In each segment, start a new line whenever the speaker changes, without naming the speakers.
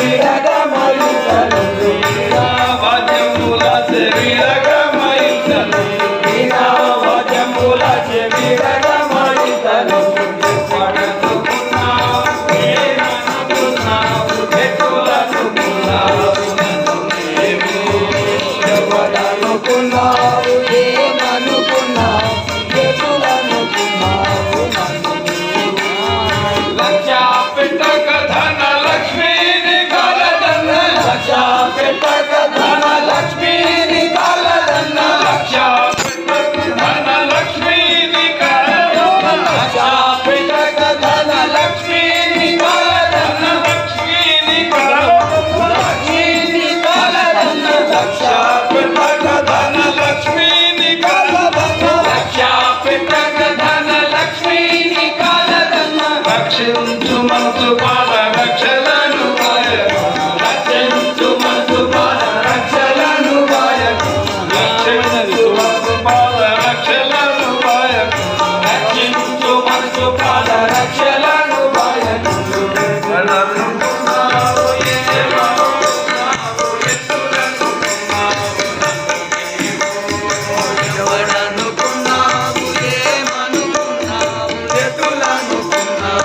Yeah. venezolanos.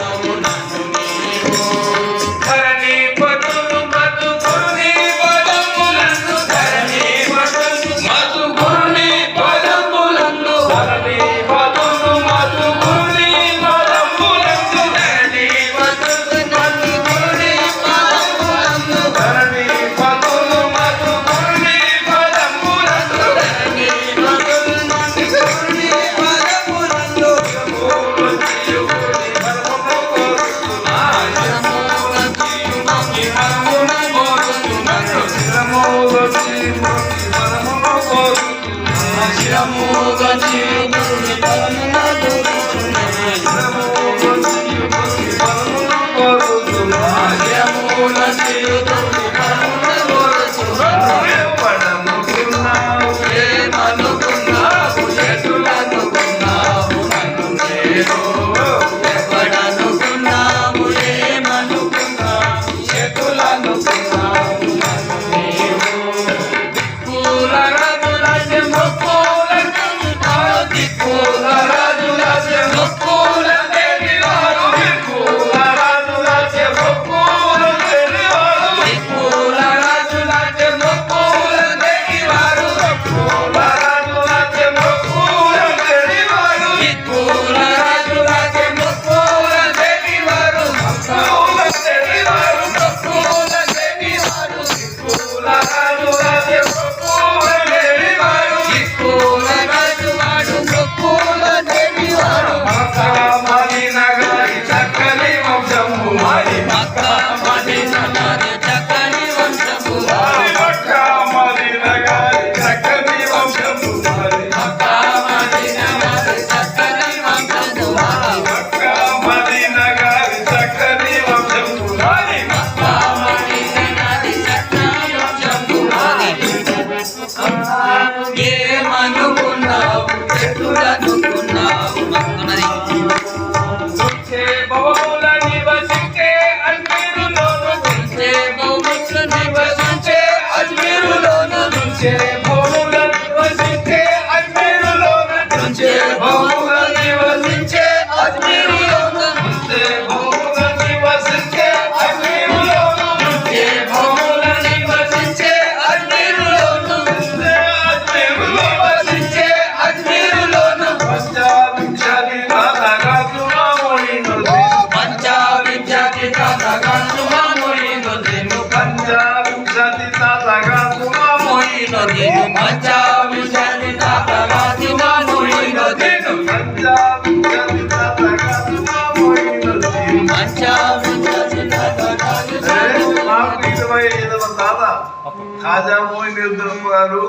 ఖాజామోయి నిర్ధరము గారు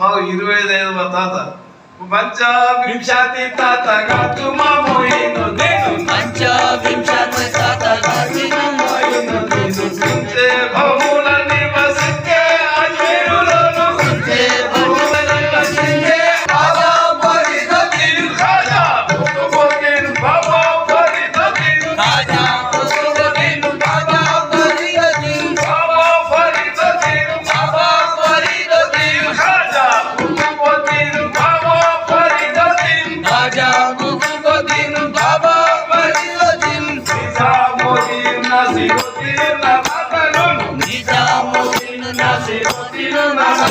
మాకు ఇరవై ఐదు ఐదు మా తాత. మంచా వింశాతి తాత కాదు మా మోయిను నేను తాత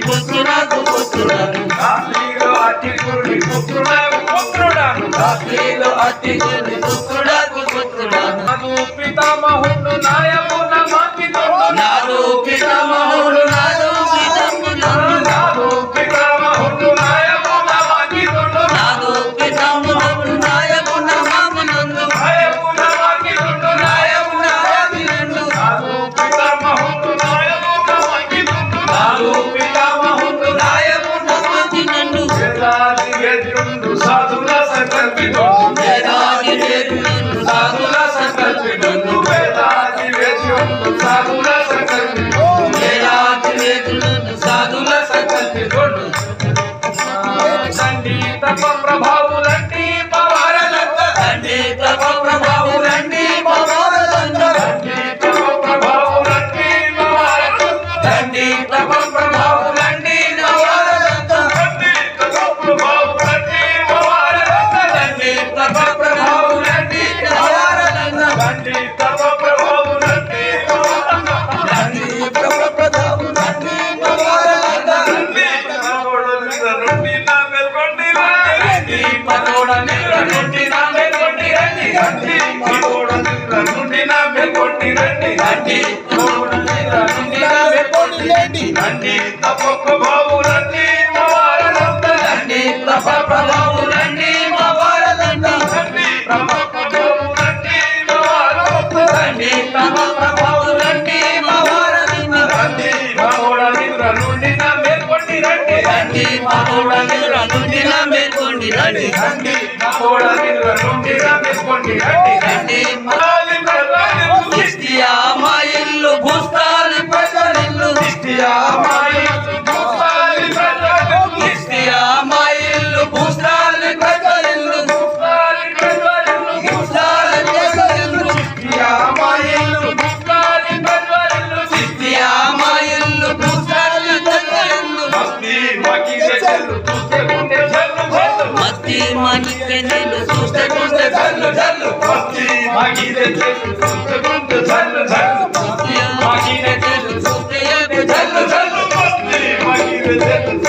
పుత్రుడి పుత్రుడాను పుత్రుడాను
అతిథుడి పుత్రుడాను
పుత్రుడాను. అతిథులు సంగీత ప్రభా
రండి రండి
తప వారలండి
రండి తప్పొక్క బాబులండి మా వారలంతా
రండి. తప
రండి ఓడ నిద్ర నుండి నా మేల్కొండి రండి.
రండి మా ఓడ నిద్ర నుండి నా మేల్కొండి రండి.
రండి మా ఓడ నిద్ర నుండి నా మేల్కొండి రండి.
రండి
చెల్లు చూస్తే జల్లు జల్లు.
చూస్తే చూస్తే జల్లు జల్లు.
భక్తి మకిసే చెల్లు చూస్తే జల్లు జల్లు.
with
it.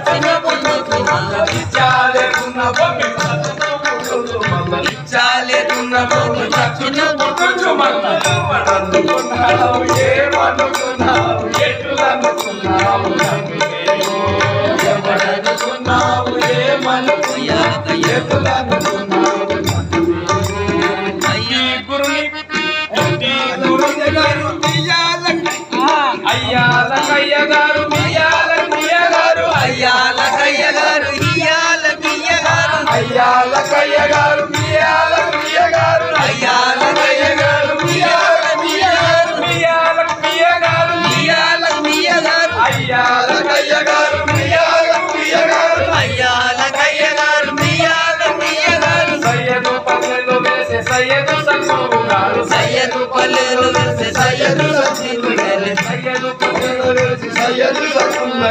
భూమి
చచ్చిన పొందుతున్నల.
చాలకున్న భూమి పట్టును పుట్టుకో
చాలెకున్న భూమి
ఏమనుకున్నావు ఎటులనుకున్నావు ఎవరనుకున్నావు అయ్యాల కయ్య మియాల మియ
అయ్యాల కయ్య గారు ఇయ్యాల బియ్య గారు
మియాల మియ
అయ్యాల కయ్య
మియాల మియ అయ్యాల కయ్య గారు
ఇయ్యాల
సయ్యదు పల్లెలు వేసే సయ్యదు సక్కువు
సయ్యదు పల్లెలు వేసే సయ్యదు సత్తులు
పల్లెలు వేసి సయ్యదు సక్కుల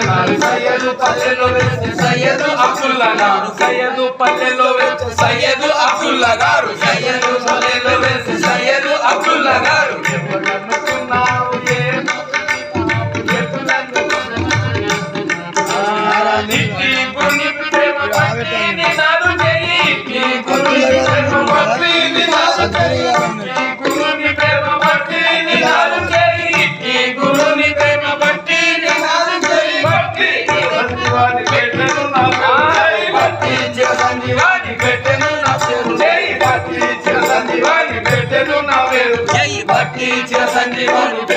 సయ్యదు పల్లెలు వేసి సయ్యదు అబ్దుల్లా గారు. సయ్యదు పల్లెలో సయ్యదు అబ్దుల్లా గారు సయ్యదు పల్లెలో వేసి సయ్యదు అబ్దుల్లా
Everybody.